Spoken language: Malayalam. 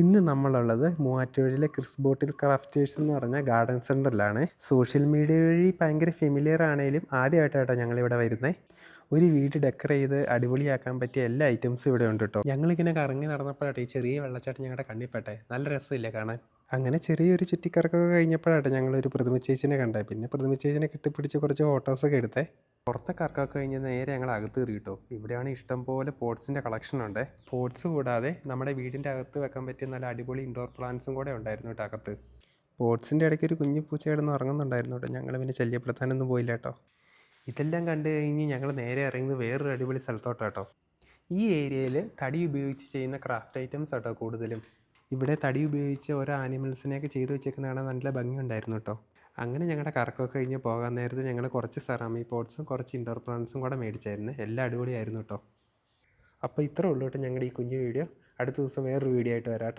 ഇന്ന് നമ്മളുള്ളത് മൂവാറ്റുപുഴയിലെ ക്രിസ് ബോട്ടിൽ ക്രാഫ്റ്റേഴ്സ് എന്ന് പറഞ്ഞ ഗാർഡൻ സെന്ററിലാണ് സോഷ്യൽ മീഡിയ വഴി ഭയങ്കര ഫെമിലിയർ ആണെങ്കിലും ആദ്യമായിട്ടാട്ടോ ഞങ്ങളിവിടെ വരുന്നത് ഒരു വീട് ഡെക്കർ ചെയ്ത് അടിപൊളിയാക്കാൻ പറ്റിയ എല്ലാ ഐറ്റംസും ഇവിടെ ഉണ്ട് കേട്ടോ ഞങ്ങളിങ്ങനെ കറങ്ങി നടന്നപ്പോഴാട്ടെ ഈ ചെറിയ വെള്ളച്ചാട്ടം ഞങ്ങളുടെ കണ്ണിപ്പെട്ടെ നല്ല രസമില്ലേ കാണാൻ. അങ്ങനെ ചെറിയൊരു ചുറ്റിക്കറക്കൊക്കെ കഴിഞ്ഞപ്പോഴാട്ടെ ഞങ്ങളൊരു പ്രതിമ ചേച്ചിനെ കണ്ടത് പിന്നെ പ്രതിമ ചേച്ചിനെ കെട്ടിപ്പിടിച്ച് കുറച്ച് ഫോട്ടോസൊക്കെ എടുത്തേ. പുറത്തെ കറക്കൊക്കെ കഴിഞ്ഞ് നേരെ ഞങ്ങൾ അകത്ത് കയറി കിട്ടും. ഇവിടെയാണ് ഇഷ്ടംപോലെ പോട്ട്സിന്റെ കളക്ഷൻ ഉണ്ട്. പോട്ട്സ് കൂടാതെ നമ്മുടെ വീടിന്റെ അകത്ത് വെക്കാൻ പറ്റിയ നല്ല അടിപൊളി ഇൻഡോർ പ്ലാന്റ്സും കൂടെ ഉണ്ടായിരുന്നു കേട്ടോ അകത്ത്. പോട്ട്സിന്റെ ഇടയ്ക്ക് ഒരു കുഞ്ഞു പൂച്ച കിടന്ന് ഉറങ്ങുന്നുണ്ടായിരുന്നു കേട്ടോ. ഞങ്ങൾ പിന്നെ ശല്യപ്പെടുത്താനൊന്നും പോയില്ല കേട്ടോ. ഇതെല്ലാം കണ്ടു കഴിഞ്ഞ് ഞങ്ങൾ നേരെ ഇറങ്ങുന്നത് വേറൊരു അടിപൊളി സ്ഥലത്തോട്ടോ കേട്ടോ. ഈ ഏരിയയിൽ തടി ഉപയോഗിച്ച് ചെയ്യുന്ന ക്രാഫ്റ്റ് ഐറ്റംസ് കേട്ടോ കൂടുതലും. ഇവിടെ തടി ഉപയോഗിച്ച് ഓരോ ആനിമൽസിനെയൊക്കെ ചെയ്തു വെച്ചേക്കുന്ന കാണാൻ നല്ല ഭംഗിയുണ്ടായിരുന്നു കേട്ടോ. അങ്ങനെ ഞങ്ങളുടെ കറക്കമൊക്കെ കഴിഞ്ഞ് പോകാൻ നേരത്ത് ഞങ്ങൾ കുറച്ച് സെറാമി പോട്ട്സും കുറച്ച് ഇൻഡോർ പ്ലാന്റ്സും കൂടെ മേടിച്ചായിരുന്നു. എല്ലാം അടിപൊളിയായിരുന്നു കേട്ടോ. അപ്പോൾ ഇത്രേ ഉള്ളൂ കേട്ടോ ഞങ്ങളുടെ ഈ കുഞ്ഞു വീഡിയോ. അടുത്ത ദിവസം വേറൊരു വീഡിയോ ആയിട്ട് വരാം കേട്ടോ.